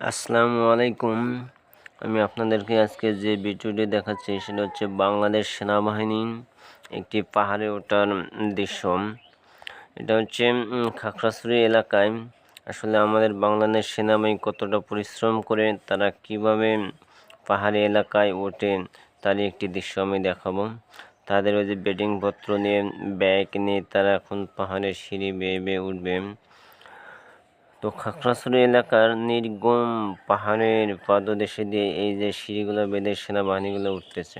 আসসালামু আলাইকুম। আমি আপনাদেরকে আজকে যে ভিডিওটি দেখাচ্ছি সেটা হচ্ছে বাংলাদেশ সেনাবাহিনী একটি পাহাড়ে ওঠার দৃশ্য। এটা হচ্ছে উম, খাগড়াছড়ি এলাকায়। আসলে আমাদের বাংলাদেশ সেনাবাহিনী কতটা পরিশ্রম করে তারা কীভাবে পাহাড়ি এলাকায় ওঠে তারই একটি দৃশ্য আমি দেখাবো। তাদের ওই যে বেডিংপত্র নিয়ে ব্যাগ নিয়ে তারা এখন পাহাড়ের সিঁড়ি বেয়ে বেয়ে উঠবে। তো খাগড়াছড়ি এলাকার নির্গম পাহাড়ের পাদদেশে দিয়ে এই যে সিঁড়িগুলো বেঁধে সেনাবাহিনীগুলো উঠতেছে।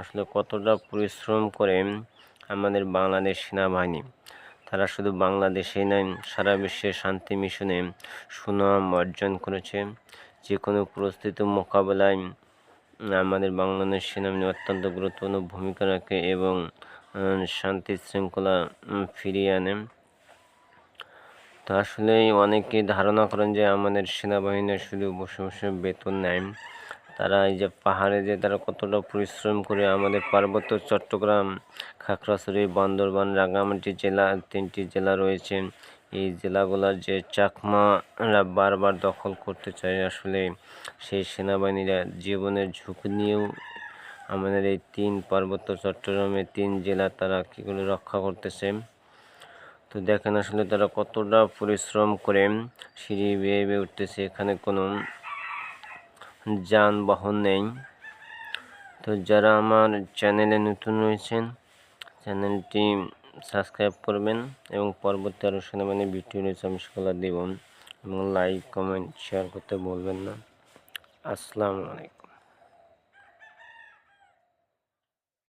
আসলে কতটা পরিশ্রম করে আমাদের বাংলাদেশ সেনাবাহিনী। তারা শুধু বাংলাদেশেই নয়, সারা বিশ্বে শান্তি মিশনে সুনাম অর্জন করেছে। যে কোনো পরিস্থিতি মোকাবেলায় আমাদের বাংলাদেশ সেনাবাহিনী অত্যন্ত গুরুত্বপূর্ণ ভূমিকা রাখে এবং শান্তি শৃঙ্খলা ফিরিয়ে আনে। তো আসলে অনেকে ধারণা করেন যে আমাদের সেনাবাহিনী শুধু বসে বসে বেতন নেয়। তারা এই যে পাহাড়ে যে তারা কতটা পরিশ্রম করে আমাদের পার্বত্য চট্টগ্রাম, খাগড়াছড়ি, বান্দরবান, রাঙ্গামাটি জেলা, তিনটি জেলা রয়েছে। এই জেলাগুলোর যে চাকমারা বারবার দখল করতে চায় আসলে সেই সেনাবাহিনীরা জীবনের ঝুঁকি নিয়েও আমাদের এই তিন পার্বত্য চট্টগ্রামের তিন জেলা তারা কী করে রক্ষা করতেছে। তো দেখেন আসলে তারা কতটা পরিশ্রম করে সিঁড়ি বেয়ে বেয়ে উঠতেছে, এখানে কোনো যানবাহন নেই। তো যারা আমার চ্যানেলে নতুন রয়েছেন, চ্যানেলটি সাবস্ক্রাইব করবেন এবং পরবর্তী আরও সেনাবাহিনী ভিডিও রয়েছে, আমি সেগুলো দেব। এবং লাইক, কমেন্ট, শেয়ার করতে বলবেন না। আসসালামু আলাইকুম।